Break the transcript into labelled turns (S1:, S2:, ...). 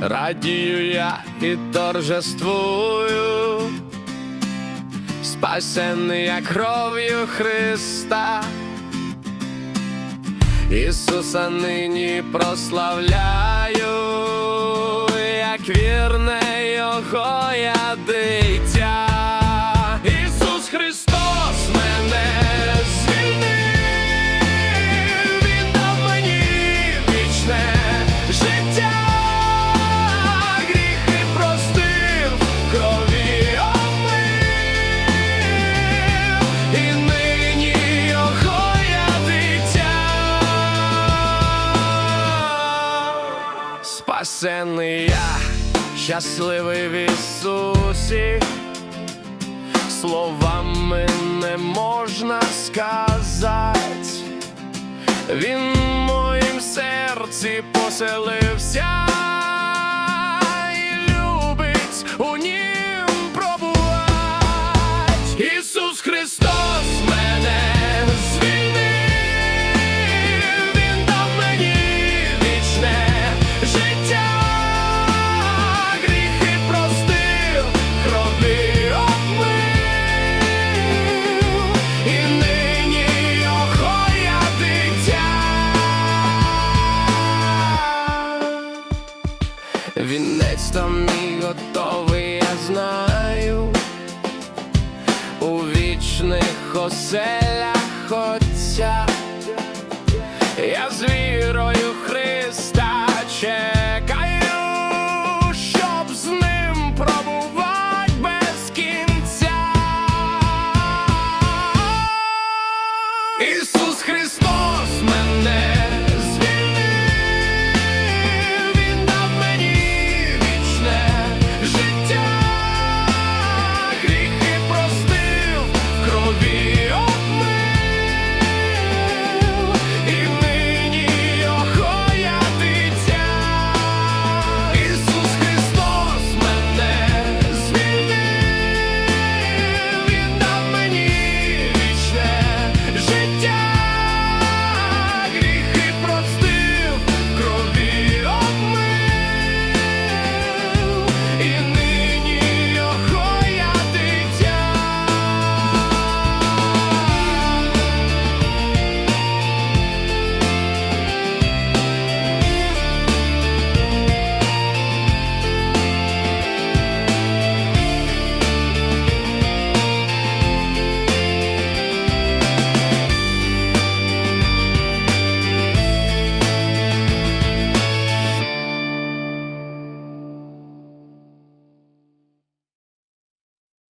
S1: радію я і торжествую, спасений я кров'ю Христа. Ісуса нині прославляю, Спасений я, щасливий в Ісусі, словами не можна сказати. Він в моїм серці поселився Вінець там мій готовий, я знаю, у вічних оселях Отця. Я з вірою